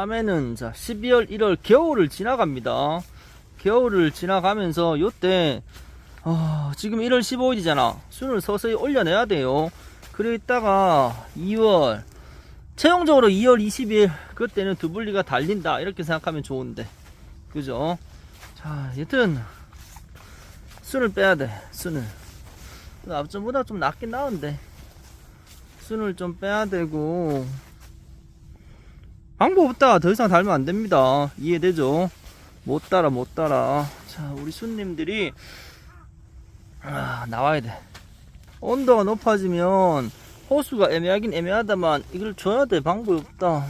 다음에는 자 12월 1월 겨울을 지나갑니다. 겨울을 지나가면서 요때 어, 지금 1월 15일이잖아. 순을 서서히 올려내야 돼요. 그래 있다가 2월 최종적으로 2월 20일 그때는 두블리가 달린다. 이렇게 생각하면 좋은데. 그죠? 자 여튼 순을 빼야 돼 순을. 앞전보다 좀 낫긴 나은데. 순을 좀 빼야 되고 방법 없다. 더 이상 달면 안 됩니다. 이해되죠? 못 따라 못 따라 자 우리 순님들이 아, 나와야 돼. 온도가 높아지면 호수가 애매하긴 애매하다만 이걸 줘야 돼. 방법이 없다.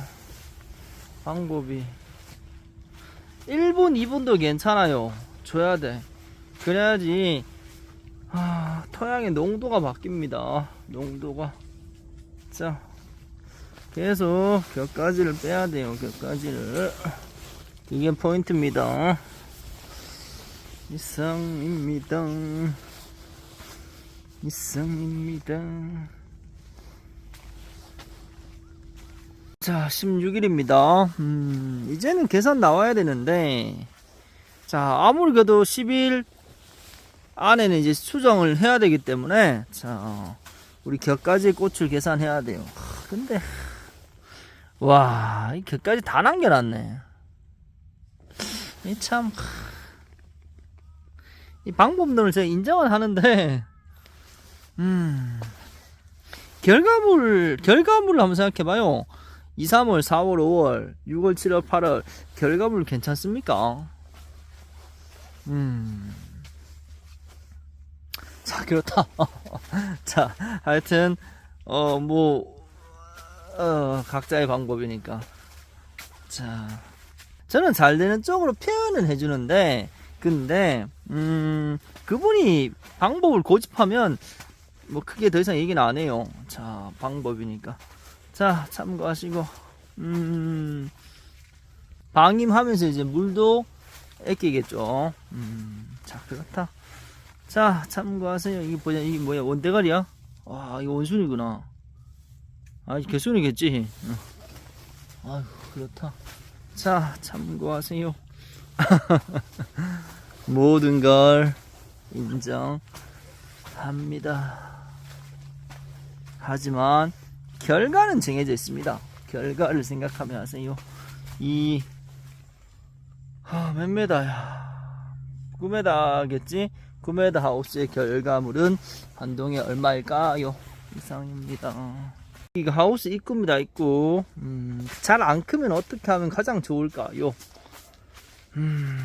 방법이. 1분 2분도 괜찮아요. 줘야 돼. 그래야지 아, 토양의 농도가 바뀝니다. 농도가. 자 계속 격가지를 빼야 돼요 격가지를. 이게 포인트입니다. 이상입니다. 이상입니다. 자 16일입니다. 음, 이제는 계산 나와야 되는데 자 아무리 그래도 10일 안에는 이제 수정을 해야 되기 때문에 자 우리 격가지 꽃을 계산해야 돼요. 하, 근데 와, 이 격까지 다 남겨놨네. 이 참, 이 방법론을 제가 인정은 하는데, 음, 결과물, 결과물을 한번 생각해봐요. 2, 3월, 4월, 5월, 6월, 7월, 8월, 결과물 괜찮습니까? 음. 자, 그렇다. 자, 하여튼, 어, 뭐, 어, 각자의 방법이니까. 자, 저는 잘 되는 쪽으로 표현은 해주는데, 근데, 음, 그분이 방법을 고집하면, 뭐, 크게 더 이상 얘기는 안 해요. 자, 방법이니까. 자, 참고하시고, 음, 방임하면서 이제 물도 애끼겠죠. 음, 자, 그렇다. 자, 참고하세요. 이게 뭐냐, 이게 뭐야, 원대가리야? 와, 이거 원순이구나. 아, 개순이겠지. 어. 아유, 그렇다. 자, 참고하세요. 모든 걸 인정합니다. 하지만 결과는 정해져 있습니다. 결과를 생각하며 하세요. 이 하, 몇 메다야? 9메다겠지? 9메다 하우스의 결과물은 한동에 얼마일까요? 이상입니다. 이거 하우스 입구입니다, 입구. 음, 잘 안 크면 어떻게 하면 가장 좋을까요? 음,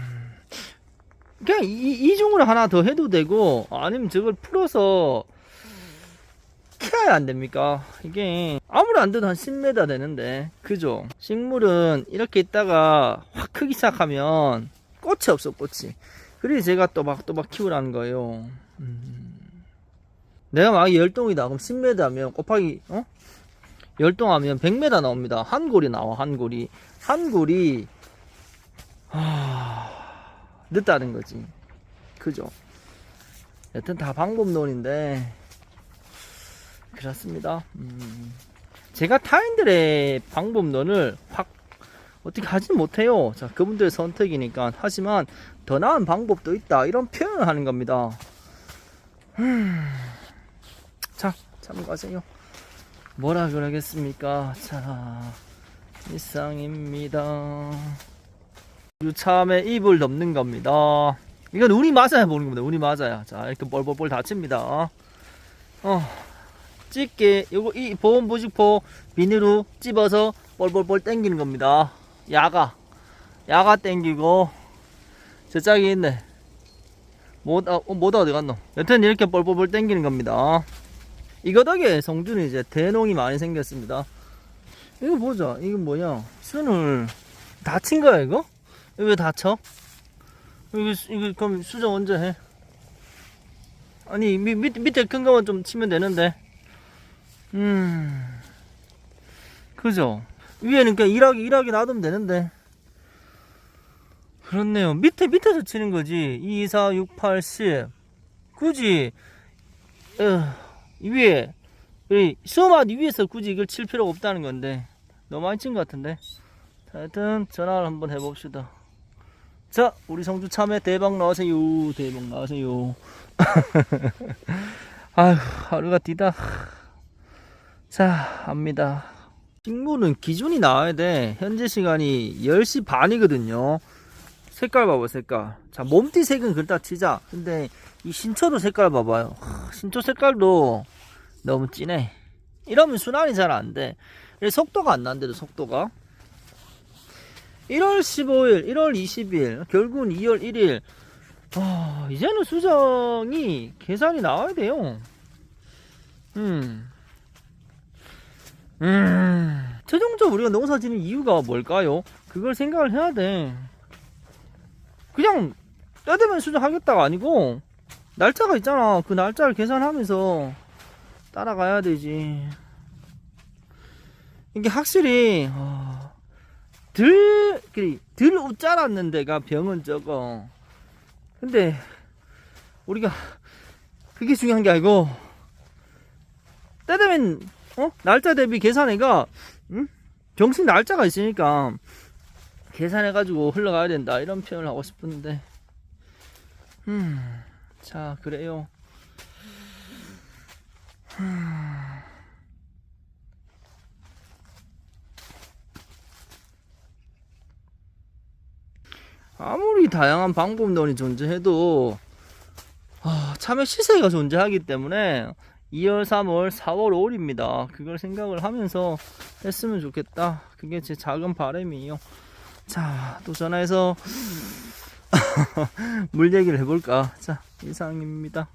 그냥 이, 이 중으로 하나 더 해도 되고, 아니면 저걸 풀어서 키워야 안 됩니까? 이게 아무리 안 돼도 한 10m 되는데, 그죠? 식물은 이렇게 있다가 확 크기 시작하면 꽃이 없어, 꽃이. 그래서 제가 또박또박 키우라는 거예요. 음. 내가 막 열동이다. 그럼 10m 하면 곱하기, 어? 열동하면 100m 나옵니다. 한 골이 나와, 한 골이. 한 골이, 하... 늦다는 거지. 그죠? 여튼 다 방법론인데, 그렇습니다. 음, 제가 타인들의 방법론을 확 어떻게 하진 못해요. 자, 그분들의 선택이니까. 하지만 더 나은 방법도 있다. 이런 표현을 하는 겁니다. 음, 자, 참고하세요. 뭐라 그러겠습니까? 자, 일상입니다. 유참에 입을 덮는 겁니다. 이건 운이 맞아야 보는 겁니다. 운이 맞아야. 자, 이렇게 뻘뻘뻘 다칩니다. 어, 찢게, 요거, 이 보온 부직포 비닐로 찝어서 뻘뻘뻘 당기는 겁니다. 야가. 야가 당기고, 저 짝이 있네. 못, 어, 못 어디 갔노? 여튼 이렇게 뻘뻘뻘 당기는 겁니다. 이거 덕에 성준이 이제 대농이 많이 생겼습니다. 이거 보자. 이거 뭐냐? 순을 다친 거야, 이거? 이거 왜 다쳐? 이거, 이거 그럼 수정 언제 해? 아니, 밑, 밑, 밑에 큰 거만 좀 치면 되는데. 음. 그죠? 위에는 그냥 일하기, 일하기 놔두면 되는데. 그렇네요. 밑에, 밑에서 치는 거지. 2, 4, 6, 8, 10. 굳이, 어, 위에, 이 수마디 위에서 굳이 이걸 칠 필요가 없다는 건데. 너무 많이 친 것 같은데. 하여튼 전화를 한번 해봅시다. 자, 우리 성주 참외 대박 나세요. 대박 나세요. 아휴, 하루가 뒤다. 자, 합니다. 식물은 기준이 나와야 돼. 현재 시간이 10시 반이거든요. 색깔 봐봐, 색깔. 자, 몸띠 색은 그렇다 치자. 근데 이 신초도 색깔 봐봐요. 하, 신초 색깔도 너무 진해. 이러면 순환이 잘 안 돼. 그래서 속도가 안 난대도 속도가. 1월 15일, 1월 20일, 결국은 2월 1일. 아, 이제는 수정이 계산이 나와야 돼요. 음. 음. 최종적으로 우리가 농사 지는 이유가 뭘까요? 그걸 생각을 해야 돼. 그냥 때 되면 수정하겠다가 아니고 날짜가 있잖아. 그 날짜를 계산하면서 따라가야 되지. 이게 확실히 아, 들, 들 웃자랐는 데가 병은 적어. 근데, 우리가, 그게 중요한 게 아니고, 때 되면, 어? 날짜 대비 계산해가, 응? 정식 날짜가 있으니까, 계산해 가지고 흘러가야 된다. 이런 표현을 하고 싶은데, 음, 자, 그래요. 아무리 다양한 방법론이 존재해도 아, 참외 시세가 존재하기 때문에 2월, 3월, 4월, 5월입니다. 그걸 생각을 하면서 했으면 좋겠다. 그게 제 작은 바람이에요. 자, 또 전화해서 물 얘기를 해볼까? 자, 이상입니다.